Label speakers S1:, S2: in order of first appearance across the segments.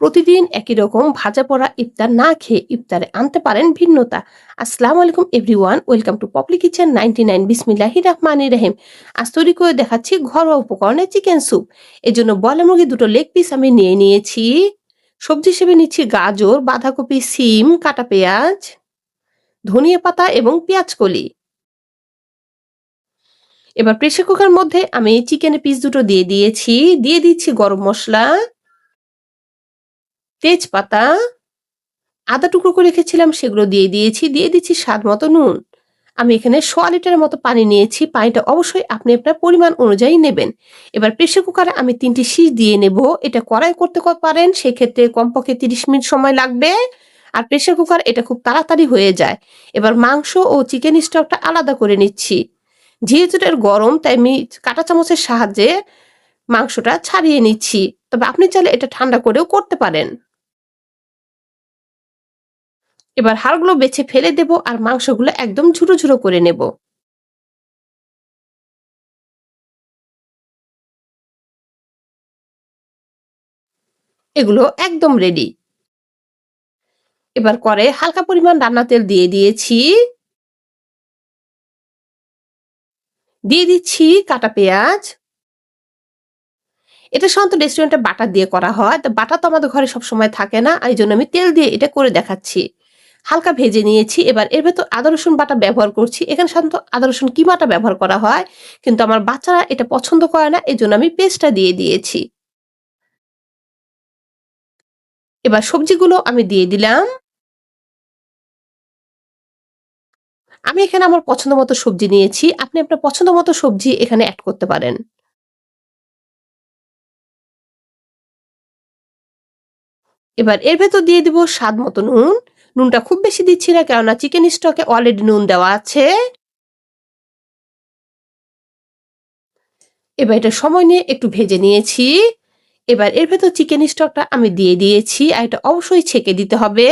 S1: প্রতিদিন একই রকম ভাজা পড়া ইফতার না খেয়ে ইফতারে আনতে পারেন ভিন্নতা। আসসালামু আলাইকুম everyone, welcome to Popli kitchen ninety nine বিসমিল্লাহি রহমানি রহিম। আজ তৈরি করে দেখাচ্ছি ঘরোয়া উপকরণে চিকেন স্যুপ। এর জন্য বয়লা মুরগি দুটো লেগ পিস আমি নিয়ে নিয়েছি। সবজি হিসেবে নিচ্ছি গাজর, বাঁধাকপি, সিম, কাটা পেঁয়াজ, ধনিয়া পাতা এবং পেঁয়াজ কলি এবার প্রেসার কুকার মধ্যে আমি চিকেনের পিস দুটো দিয়ে দিয়েছি। দিয়ে দিচ্ছি গরম মশলা। তেজপাতা, আদা টুকরো করে রেখেছিলাম, সেগুলো দিয়ে দিয়েছি, দিয়ে দিচ্ছি স্বাদ মতো নুন। আমি এখানে সোয়া লিটারের মতো পানি নিয়েছি, পানিটা অবশ্যই আপনি আপনার পরিমাণ অনুযায়ী নেবেন। এবার প্রেসার কুকারে আমি তিনটি শীষ দিয়ে নেব, এটা কড়াই করতে পারেন, সেক্ষেত্রে কমপক্ষে তিরিশ মিনিট সময় লাগবে। আর প্রেসার কুকার এটা খুব তাড়াতাড়ি হয়ে যায়। এবার মাংস ও চিকেন স্টকটা আলাদা করে নিচ্ছি। যেহেতু এর গরম, তাই আমি কাঁটা চামচের সাহায্যে মাংসটা ছাড়িয়ে নিচ্ছি। তবে আপনি চাইলে এটা ঠান্ডা করেও করতে পারেন। এবার হাড়গুলো বেছে ফেলে দেব আর মাংসগুলো একদম ঝুরো ঝুরো করে নেব। এগুলো একদম রেডি এবার করে হালকা পরিমাণ রান্না তেল দিয়ে দিয়েছি। দিয়ে দিচ্ছি কাটা পেঁয়াজ। এটা সাধারণত রেস্টুরেন্টে বাটা দিয়ে করা হয়। তো বাটা তো আমাদের ঘরে সবসময় থাকে না এই জন্য আমি তেল দিয়ে এটা করে দেখাচ্ছি। হালকা ভেজে নিয়েছি। এবার এর ভেতর আদা, রসুন বাটা ব্যবহার করছি। এখানে সাধারণত আদা, রসুন কিমাটা ব্যবহার করা হয়, কিন্তু আমার বাচ্চারা এটা পছন্দ করে না এই জন্য আমি পেস্টটা দিয়ে দিয়েছি। এবার সবজিগুলো আমি দিয়ে দিলাম। আমি এখানে আমার পছন্দ মতো সবজি নিয়েছি। আপনি আপনার পছন্দ মতো সবজি এখানে অ্যাড করতে পারেন। এবার এর ভেতর দিয়ে দিব স্বাদ মতো নুন। নুনটা খুব বেশি দিচ্ছি না, কেননা চিকেন স্টকে অলরেডি নুন দেওয়া আছে। এবার এটা সময় নিয়ে একটু ভেজে নিয়েছি। এবার এর ভেতর চিকেন স্টকটা আমি দিয়ে দিয়েছি আর এটা অবশ্যই ছেঁকে দিতে হবে।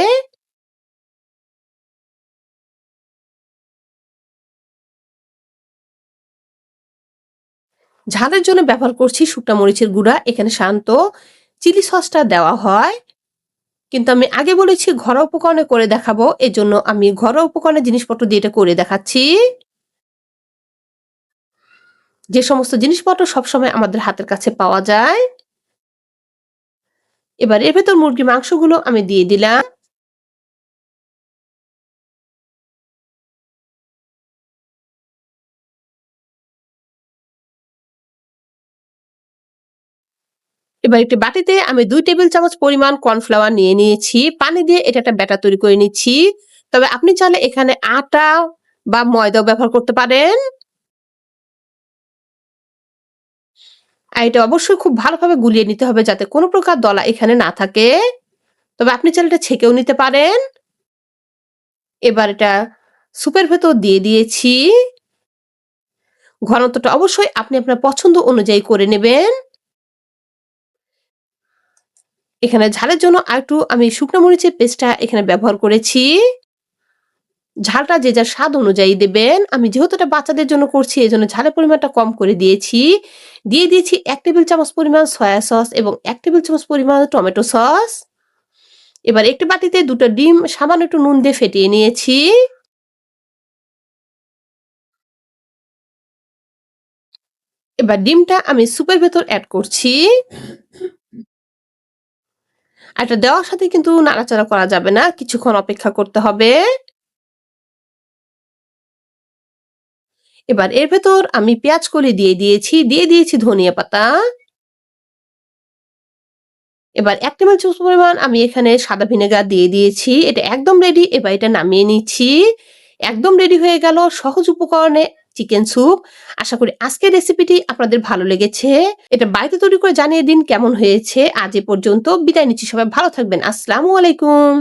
S1: ঝালের জন্য ব্যবহার করছি শুকনা মরিচের গুঁড়া, এখানে শান্ত। চিলি সসটা দেওয়া হয়। কিন্তু আমি আগে বলেছি ঘরোয়া উপকরণে করে দেখাবো, এজন্য আমি ঘরোয়া উপকরণের জিনিসপত্র দিয়ে এটা করে দেখাচ্ছি। যে সমস্ত জিনিসপত্র সবসময় আমাদের হাতের কাছে পাওয়া যায়। এবার এর ভেতর মুরগি মাংসগুলো আমি দিয়ে দিলাম। এবার একটি বাটিতে আমি দুই টেবিল চামচ পরিমাণ কর্নফ্লাওয়ার নিয়ে নিয়েছি। পানি দিয়ে এটা একটা ব্যাটার তৈরি করে নিচ্ছি। তবে আপনি চাইলে এখানে আটা বা ময়দাও ব্যবহার করতে পারেন। আর এটা অবশ্যই খুব ভালোভাবে গুলিয়ে নিতে হবে যাতে কোনো প্রকার দলা এখানে না থাকে। তবে আপনি চাইলে এটা ছেঁকেও নিতে পারেন। এবার এটা সুপের ভেতর দিয়ে দিয়েছি। ঘনত্বটা অবশ্যই আপনি আপনার পছন্দ অনুযায়ী করে নেবেন। এখানে ঝালের জন্য আরেকটু আমি শুকনো মরিচের পেস্টটা এখানে ব্যবহার করেছি। ঝালটা যে যার স্বাদ অনুযায়ী দেবেন। আমি যেহেতু এটা বাচ্চাদের জন্য করছি এই জন্য ঝালের পরিমাণটা কম করে দিয়েছি। দিয়ে দিয়েছি এক টেবিল চামচ পরিমাণ সয়া সস এবং এক টেবিল চামচ পরিমাণ টমেটো সস এবার একটি বাটিতে দুটো ডিম, সামান্য একটু নুন দিয়ে ফেটিয়ে নিয়েছি। এবার ডিমটা আমি সুপের ভেতর অ্যাড করছি। আর এটা দেওয়ার সাথে কিন্তু নাড়াচাড়া করা যাবে না। কিছুক্ষণ অপেক্ষা করতে হবে। এবার এর ভেতর আমি পেঁয়াজ কলি দিয়ে দিয়েছি। দিয়ে দিয়েছি ধনিয়া পাতা। এবার এক টেবিল চামচ পরিমাণ আমি এখানে সাদা ভিনেগার দিয়ে দিয়েছি। এটা একদম রেডি এবার এটা নামিয়ে নিচ্ছি। একদম রেডি হয়ে গেল সহজ উপকরণে চিকেন স্যুপ। আশা করি আজকের রেসিপিটি আপনাদের ভালো লেগেছে। এটা বাড়িতে তৈরি করে জানিয়ে দিন কেমন হয়েছে। আজ এ পর্যন্ত বিদায় নিচ্ছি। সবাই ভালো থাকবেন। আসসালামু আলাইকুম।